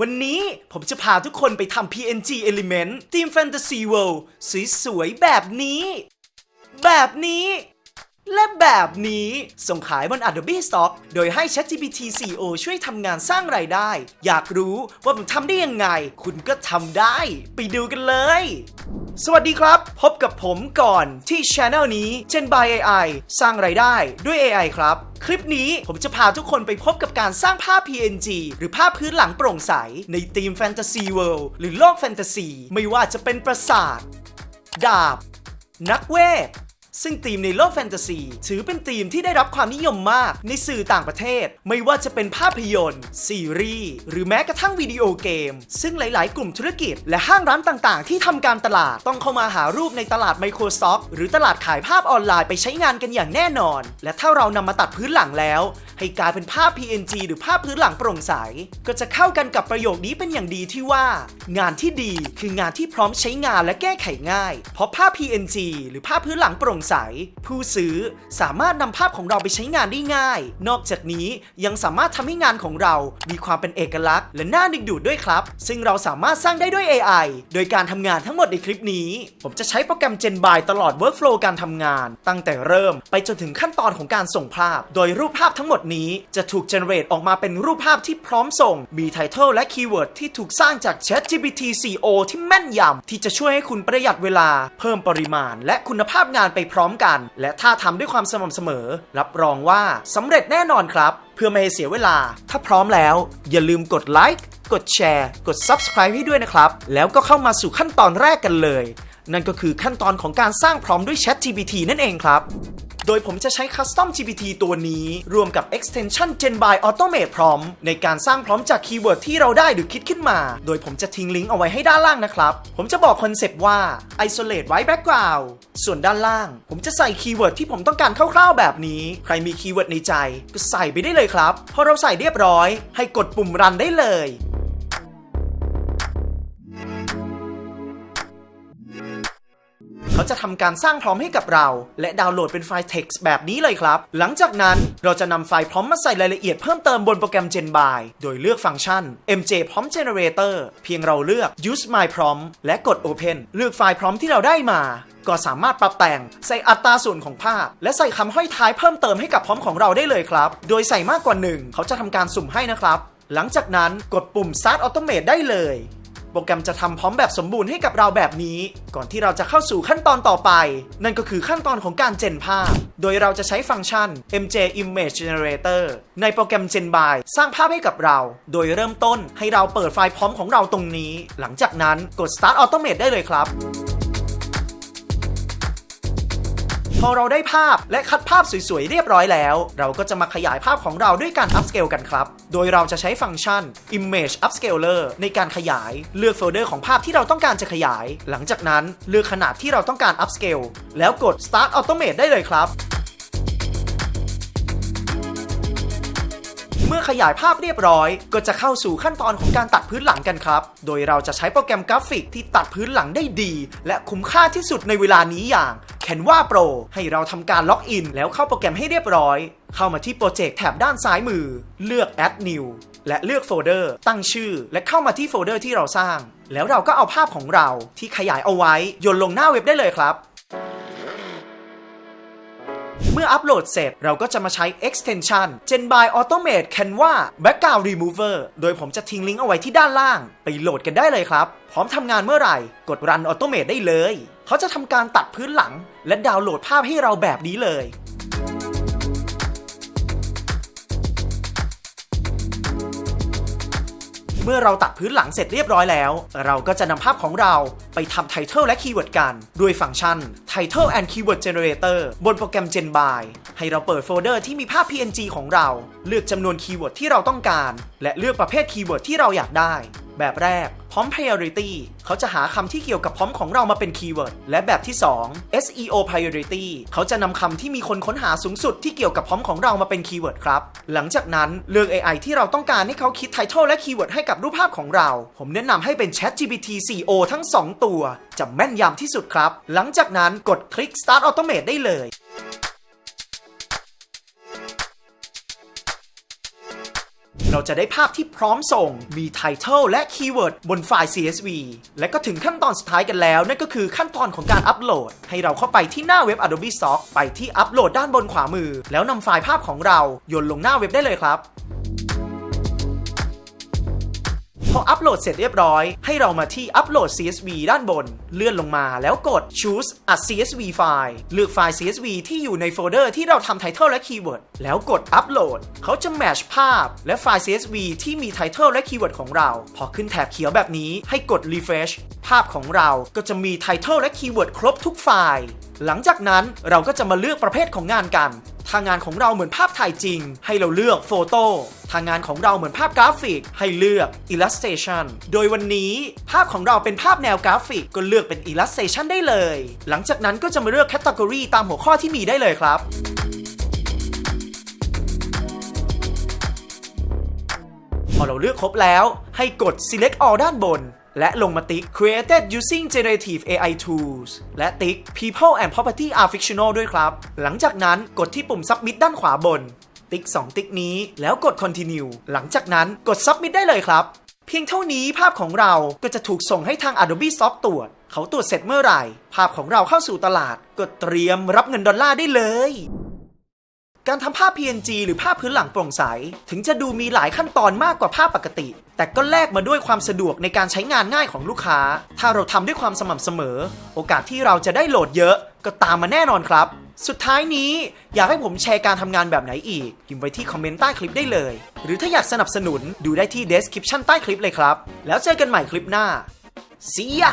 วันนี้ผมจะพาทุกคนไปทำ PNG Element ทีม Fantasy World สวยๆแบบนี้ แบบนี้ และแบบนี้ส่งขายบน Adobe Stock โดยให้ ChatGPT CEO ช่วยทำงานสร้างรายได้ อยากรู้ว่าผมทำได้ยังไง คุณก็ทำได้ ไปดูกันเลย สวัสดีครับ พบกับผมก่อนที่ Channel นี้ Gen by AI สร้างรายได้ด้วย AI ครับคลิปนี้ผมจะพาทุกคนไปพบกับการสร้างภาพ PNG หรือภาพพื้นหลังโปร่งใส ในธีม Fantasy World หรือโลกแฟนตาซีไม่ว่าจะเป็นปราสาท ดาบ นักเวท ซึ่งธีมในโลกแฟนตาซี ถือเป็นธีมที่ได้รับความนิยมมากในสื่อต่างประเทศ ไม่ว่าจะเป็นภาพยนตร์ ซีรีส์ หรือแม้กระทั่งวิดีโอเกม ซึ่งหลาย ๆ กลุ่มธุรกิจ และห้างร้านต่าง ๆ ที่ทำการตลาดต้องเข้ามาหารูปในตลาด Microsoft หรือตลาดขายภาพออนไลน์ไปใช้งานกันอย่างแน่นอน และถ้าเรานำมาตัดพื้นหลังแล้ว ให้กลายเป็นภาพ PNG หรือภาพพื้นหลังโปร่งใส ก็จะเข้ากันกับประโยคนี้เป็นอย่างดีที่ว่า งานที่ดีคืองานที่พร้อมใช้งานและแก้ไขง่าย เพราะภาพ PNG หรือภาพพื้นหลังโปร่งใสผู้ซื้อสามารถนำภาพของเราไปใช้งานได้ง่าย นอกจากนี้ยังสามารถทำให้งานของเรา มีความเป็นเอกลักษณ์ และน่าดึงดูดด้วยครับ ซึ่งเราสามารถสร้างได้ด้วย AI โดยการทำงานทั้งหมดในคลิปนี้ ผมจะใช้โปรแกรม Gen by ตลอด workflow การทำงาน ตั้งแต่เริ่มไปจนถึงขั้นตอนของการส่งภาพ โดยรูปภาพทั้งหมดนี้จะถูก generate ออกมาเป็นรูปภาพที่พร้อมส่ง มี title และ keyword ที่ถูกสร้างจาก ChatGPT CO ที่แม่นยำที่จะช่วยให้คุณประหยัดเวลา เพิ่มปริมาณ และคุณภาพงานไปพร้อมกัน และถ้าทำด้วยความสม่ำเสมอ รับรองว่าสำเร็จแน่นอนครับ เพื่อไม่ให้เสียเวลา ถ้าพร้อมแล้ว อย่าลืมกดไลค์กดแชร์กด subscribe ให้ด้วยนะครับ แล้วก็เข้ามาสู่ขั้นตอนแรกกันเลย นั่นก็คือขั้นตอนของการสร้างพร้อมด้วย ChatGPT นั่นเองครับ โดยผมจะใช้ Custom GPT ตัวนี้ รวมกับ Extension Gen by Automate Prompt ในการสร้างพร้อมจากคีย์เวิร์ดที่เราได้หรือคิดขึ้นมา โดยผมจะทิ้งลิงก์เอาไว้ให้ด้านล่างนะครับ ผมจะบอกคอนเซปต์ว่า Isolate White Background ส่วนด้านล่าง ผมจะใส่คีย์เวิร์ดที่ผมต้องการคร่าวๆแบบนี้ ใครมีคีย์เวิร์ดในใจ ก็ใส่ไปได้เลยครับ พอเราใส่เรียบร้อย ให้กดปุ่มรันได้เลย เขาจะทำการสร้างพร้อมให้กับเรา และดาวน์โหลดเป็นไฟล์ text แบบนี้เลยครับ หลังจากนั้นเราจะนำไฟล์พร้อมมาใส่รายละเอียดเพิ่มเติมบนโปรแกรม GenBy โดยเลือกฟังก์ชัน MJ Prompt Generator เพียงเราเลือก Use My Prompt และกด Open เลือกไฟล์พร้อมที่เราได้มา ก็สามารถปรับแต่งใส่อัตราส่วนของภาพ และใส่คำห้อยท้ายเพิ่มเติมให้กับพร้อมของเราได้เลยครับ โดยใส่มากกว่าหนึ่งเขาจะทำการสุ่มให้นะครับ หลังจากนั้นกดปุ่ม Start Automate ได้เลย โปรแกรมจะทำพร้อมแบบสมบูรณ์ให้กับเราแบบนี้ ก่อนที่เราจะเข้าสู่ขั้นตอนต่อไป นั่นก็คือขั้นตอนของการเจนภาพ โดยเราจะใช้ฟังก์ชัน MJ Image Generator ในโปรแกรม GenBy สร้างภาพให้กับเรา โดยเริ่มต้นให้เราเปิดไฟล์พร้อมของเราตรงนี้ หลังจากนั้นกด Start Automate ได้เลยครับ พอเราได้ภาพและคัดภาพสวยๆ เรียบร้อยแล้ว เราก็จะมาขยายภาพของเราด้วยการ upscale กันครับ โดยเราจะใช้ฟังก์ชัน image upscaler ในการขยายเลือกโฟลเดอร์ของภาพที่เราต้องการจะขยาย หลังจากนั้นเลือกขนาดที่เราต้องการ upscale แล้วกด start automate ได้เลยครับ เมื่อขยายภาพเรียบร้อย ก็จะเข้าสู่ขั้นตอนของการตัดพื้นหลังกันครับ โดยเราจะใช้โปรแกรมกราฟิกที่ตัดพื้นหลังได้ดี และคุ้มค่าที่สุดในเวลานี้อย่าง Canva Pro ให้เราทำการล็อกอิน แล้วเข้าโปรแกรมให้เรียบร้อย เข้ามาที่โปรเจกต์แถบด้านซ้ายมือ เลือก Add New และเลือกโฟลเดอร์ ตั้งชื่อ และเข้ามาที่โฟลเดอร์ที่เราสร้าง แล้วเราก็เอาภาพของเราที่ขยายเอาไว้โยนลงหน้าเว็บได้เลยครับ เมื่ออัปโหลดเสร็จเราก็จะมาใช้ extension GenBy Automate Canva Background Remover โดยผมจะทิ้งลิงก์เอาไว้ที่ด้านล่าง ไปโหลดกันได้เลยครับ พร้อมทำงานเมื่อไหร่ กด Run Automate ได้เลย เขาจะทำการตัดพื้นหลัง และดาวน์โหลดภาพให้เราแบบนี้เลยเมื่อเราตัดพื้นหลังเสร็จเรียบร้อยแล้ว เราก็จะนำภาพของเรา ไปทำ Title และ Keyword กันด้วยฟังก์ชัน Title and Keyword Generator บนโปรแกรม GenBy ให้เราเปิดโฟลเดอร์ที่มีภาพ PNG ของเรา เลือกจำนวนคีย์เวิร์ดที่เราต้องการ และเลือกประเภทคีย์เวิร์ดที่เราอยากได้ แบบแรกพร้อม priority เขาจะหาคำที่เกี่ยวกับพร้อมของเรามาเป็นคีย์เวิร์ด และแบบที่ 2 SEO priority เขาจะนำคำที่มีคนค้นหาสูงสุดที่เกี่ยวกับพร้อมของเรามาเป็นคีย์เวิร์ดครับ หลังจากนั้นเลือก AI ที่เราต้องการให้เขาคิด title และคีย์เวิร์ดให้กับรูปภาพของเรา ผมแนะนำให้เป็น ChatGPT CO ทั้ง 2ตัว จะแม่นยำที่สุดครับ หลังจากนั้นกดคลิก Start Automate ได้เลยเราจะได้ภาพที่พร้อมส่ง มี Title และ Keyword บนไฟล์ CSV และก็ถึงขั้นตอนสุดท้ายกันแล้ว นั่นก็คือขั้นตอนของการอัปโหลด ให้เราเข้าไปที่หน้าเว็บ Adobe Stock ไปที่อัปโหลดด้านบนขวามือ แล้วนำไฟล์ภาพของเราโยนลงหน้าเว็บได้เลยครับ พออัปโหลดเสร็จเรียบร้อย ให้เรามาที่อัปโหลด CSV ด้านบน เลื่อนลงมาแล้วกด choose a CSV file เลือกไฟล์ CSV ที่อยู่ในโฟลเดอร์ที่เราทำ title และ keyword แล้วกดอัปโหลดเขาจะ match ภาพ และไฟล์ CSV ที่มี title และ keyword ของเรา พอขึ้นแถบเขียวแบบนี้ให้กด refresh ภาพของเราก็จะมี title และ keyword ครบทุกไฟล์ หลังจากนั้นเราก็จะมาเลือกประเภทของงานกัน ถ้างงานของเราเหมือนภาพถ่ายจริง ให้เราเลือกโฟโต้ถ้างงานของเราเหมือนภาพกราฟิก ให้เลือก illustration โดยวันนี้ภาพของเราเป็นภาพแนวกราฟิก ก็เลือกเป็น illustration ได้เลย หลังจากนั้นก็จะมาเลือก category ตามหัวข้อที่มีได้เลยครับพอเราเลือกครบแล้ว ให้กด select all ด้านบน และลงมาติ๊ก created using generative AI tools และติ๊ก people and property are fictional ด้วยครับ หลังจากนั้นกดที่ปุ่ม submit ด้านขวาบน ติ๊ก 2 ติ๊กนี้แล้วกด continue หลังจากนั้นกด submit ได้เลยครับ เพียงเท่านี้ภาพของเราก็จะถูกส่งให้ทาง Adobe Stock ตรวจ เขาตรวจเสร็จเมื่อไหร่ ภาพของเราเข้าสู่ตลาดก็เตรียมรับเงินดอลลาร์ได้เลย การทำภาพ PNG หรือภาพพื้นหลังโปร่งใส ถึงจะดูมีหลายขั้นตอนมากกว่าภาพปกติ แต่ก็แลกมาด้วยความสะดวกในการใช้งานง่ายของลูกค้า ถ้าเราทำด้วยความสม่ำเสมอ โอกาสที่เราจะได้โหลดเยอะ ก็ตามมาแน่นอนครับ สุดท้ายนี้อยากให้ผมแชร์การทำงานแบบไหนอีกพิมพ์ไว้ที่คอมเมนต์ใต้คลิปได้เลย หรือถ้าอยากสนับสนุนดูได้ที่ description ใต้คลิปเลยครับ แล้วเจอกันใหม่คลิปหน้า See ya